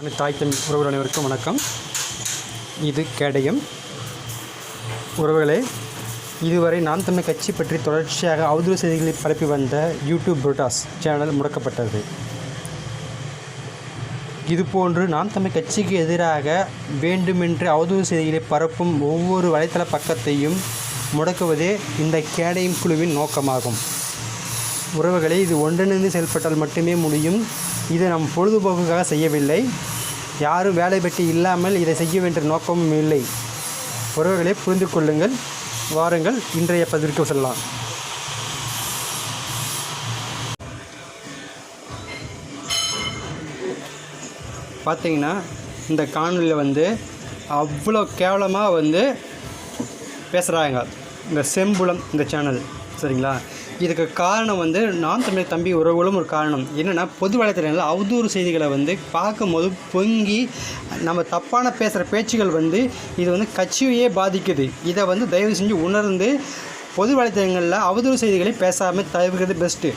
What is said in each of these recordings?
அனைத்து தாய் உறவுகள் அனைவருக்கும் வணக்கம். இது கேடயம். உறவுகளே இதுவரை நாம் தமிழ் கட்சி பற்றி தொடர்ச்சியாக அவதூறு செய்திகளை பரப்பி வந்த யூடியூப் புரோட்டாஸ் சேனல் முடக்கப்பட்டது. இதுபோன்று நாம் தமிழ் கட்சிக்கு எதிராக வேண்டுமென்று அவதூறு செய்திகளை பரப்பும் ஒவ்வொரு வலைத்தள பக்கத்தையும் முடக்குவதே இந்த கேடயம் குழுவின் நோக்கமாகும். உறவுகளை இது ஒன்றிணைந்து செயல்பட்டால் மட்டுமே முடியும். இதை நம் பொழுதுபோக்குக்காக செய்யவில்லை. யாரும் வேலை வெட்டி இல்லாமல் இதை செய்ய வேண்டிய நோக்கமும் இல்லை. உறவுகளை புரிந்து கொள்ளுங்கள். வாருங்கள். இன்றைய பதிவிற்கு செல்லலாம். பார்த்தீங்கன்னா இந்த காணொலியில் வந்து அவ்வளோ கேவலமாக வந்து பேசுகிறாங்க இந்த செம்புலம் இந்த சேனல். சரிங்களா? இதுக்கு காரணம் வந்து நான் தமிழ் தம்பி உறவுகளும் ஒரு காரணம். என்னென்னா பொது வலைத்தளங்களில் அவதூறு செய்திகளை வந்து பார்க்கும்போது பொங்கி நம்ம தப்பான பேசுகிற பேச்சுகள் வந்து இது வந்து கட்சியையே பாதிக்குது. இதை வந்து தயவு செஞ்சு உணர்ந்து பொது வலைத்தளங்களில் அவதூறு செய்திகளை பேசாமல் தவிர்க்கிறது பெஸ்ட்டு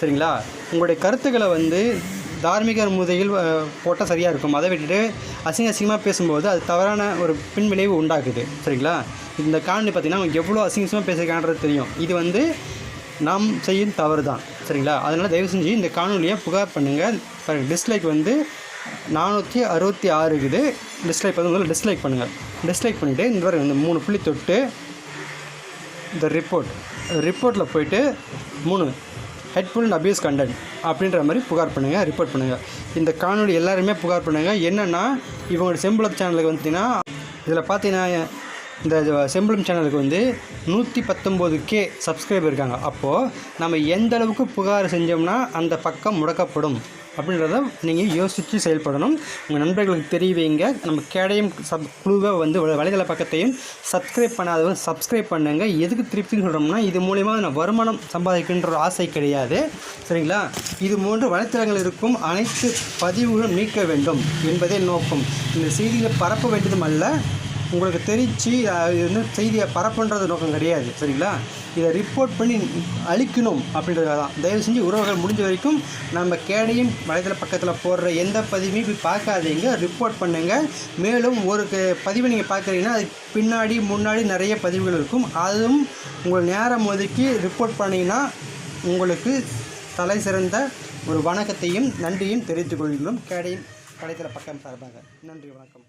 சரிங்களா? உங்களுடைய கருத்துக்களை வந்து தார்மீக முதையில் போட்டால் சரியாக இருக்கும். அதை விட்டுட்டு அசிங்க அசிங்கமாக பேசும்போது அது தவறான ஒரு பின்விளைவு உண்டாக்குது. சரிங்களா? இந்த காணொலி பார்த்திங்கன்னா அவங்க எவ்வளோ அசிங்கமாக பேசுகிறான்றது தெரியும். இது வந்து நாம் செய்யும் தவறு தான் சரிங்களா? அதனால் தயவு செஞ்சு இந்த காணொலியை புகார் பண்ணுங்கள் பாருங்கள் டிஸ்லைக் வந்து நானூற்றி அறுபத்தி ஆறு இருக்குது. டிஸ்லைக் வந்து முதல்ல டிஸ்லைக் பண்ணுங்கள் டிஸ்லைக் பண்ணிவிட்டு இந்த வரை இந்த மூணு புள்ளி தொட்டு இந்த ரிப்போர்ட் ரிப்போர்ட்டில் போயிட்டு மூணு ஹெட்ஃபுல் அண்ட் அபியூஸ் கண்டென்ட் அப்படின்ற மாதிரி புகார் பண்ணுங்கள் ரிப்போர்ட் பண்ணுங்கள் இந்த காணொலி எல்லாருமே புகார் பண்ணுங்கள் என்னென்னா இவங்களோட செம்புலம் சேனலுக்கு வந்துட்டிங்கன்னா இதில் பார்த்தீங்கன்னா இந்த செம்புலம் சேனலுக்கு வந்து நூற்றி பத்தொம்போது கே சப்ஸ்கிரைபர் இருக்காங்க. அப்போது நம்ம எந்த அளவுக்கு புகார் செஞ்சோம்னா அந்த பக்கம் முடக்கப்படும் அப்படின்றத நீங்கள் யோசித்து செயல்படணும். உங்கள் நண்பர்களுக்கு தெரிய வைங்க நம்ம கேடையும் சப் குழுவை வந்து வலைதள பக்கத்தையும் சப்ஸ்கிரைப் பண்ணாதவங்க சப்ஸ்கிரைப் பண்ணுங்கள் எதுக்கு திருப்தின்னு சொல்கிறோம்னா இது மூலிமா நான் வருமானம் சம்பாதிக்கின்ற ஒரு ஆசை கிடையாது. சரிங்களா? இது போன்று வலைத்தளங்கள் இருக்கும். அனைத்து பதிவுகளும் நீக்க வேண்டும் என்பதே நோக்கம். இந்த செய்திகளை பரப்ப வேண்டியதும் அல்ல. உங்களுக்கு தெரிச்சு அஹ், இது வந்து செய்தியை பரப்புன்றது நோக்கம் கிடையாது சரிங்களா? இதை ரிப்போர்ட் பண்ணி அழிக்கணும் அப்படின்றது தான். தயவு செஞ்சு உறவுகள் முடிஞ்ச வரைக்கும் நம்ம கேடையும் வலைதள பக்கத்தில் போடுற எந்த பதிவையும் போய் பார்க்காதீங்க. ரிப்போர்ட் பண்ணுங்கள் மேலும் ஒரு பதிவை நீங்கள் பார்க்குறீங்கன்னா அதுக்கு பின்னாடி முன்னாடி நிறைய பதிவுகள் இருக்கும். அதுவும் உங்கள் நேரம் ஒதுக்கி ரிப்போர்ட் பண்ணிங்கன்னா உங்களுக்கு தலை சிறந்த ஒரு வணக்கத்தையும் நன்றியும் தெரிவித்துக் கொள்கிறோம் கேடையும் வலைதள பக்கம் சார்பாக. நன்றி வணக்கம்.